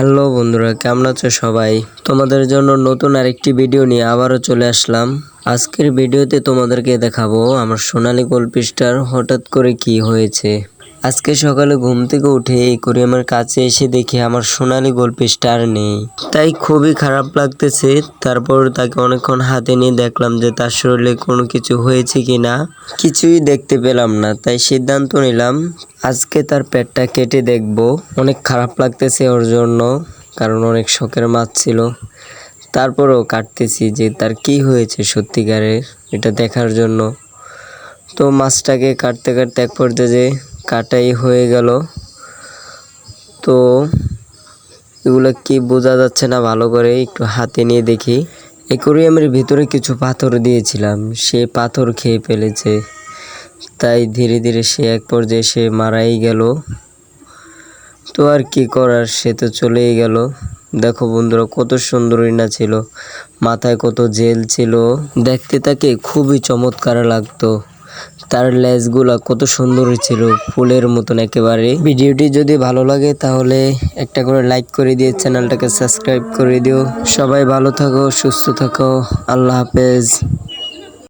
Hello বন্ধুরা, কেমন আছো সবাই? তোমাদের জন্য নতুন আরেকটি ভিডিও নিয়ে আবারও চলে আসলাম। আজকের ভিডিওতে তোমাদেরকে দেখাবো আমার সোনালী গোলপিস্টার হঠাৎ করে কি হয়েছে। আজকে সকালে ঘুম থেকে উঠে এই কোরিয়ামের কাছে এসে দেখি আমার সোনালি সোনালী গোলপিস্টার নেই। তাই খুবই খারাপ লাগতেছে। তারপর তাকে অনেকক্ষণ হাতে নিয়ে দেখলাম যে তার শরীরে কোনো কিছু হয়েছে কিনা। কিছুই দেখতে পেলাম না, তাই সিদ্ধান্ত নিলাম আজকে তার পেটটা কেটে দেখব। অনেক খারাপ লাগতেছে ওর জন্য, কারণ অনেক শখের মাছ ছিল। তারপরেও কাটতেছি যে তার কি হয়েছে সত্যিকারের এটা দেখার জন্য। তো মাছটাকে কাটতে কাটতে এক পর্যায়ে কাটাই হয়ে গেল। তো এগুলো কি বোঝা যাচ্ছে না ভালো করে একটু হাতে নিয়ে দেখি। অ্যাকোরিয়ামের ভিতরে কিছু পাথর দিয়েছিলাম, সে পাথর খেয়ে ফেলেছে। তাই ধীরে ধীরে সে এক পর্যায়ে সে মারাই গেল। তো আর কি করার, সে তো চলেই গেল। দেখো বন্ধুরা, কত সুন্দর না ছিল, মাথায় কত জেল ছিল। দেখতে তাকে খুবই চমৎকার লাগতো। তার লেজগুলা কত সুন্দর ছিল, ফুলের মতন একেবারে। ভিডিওটি যদি ভালো লাগে তাহলে একটা করে লাইক করে দিয়ে চ্যানেলটাকে সাবস্ক্রাইব করে দিও। সবাই ভালো থাকো, সুস্থ থাকো, আল্লাহ হাফেজ।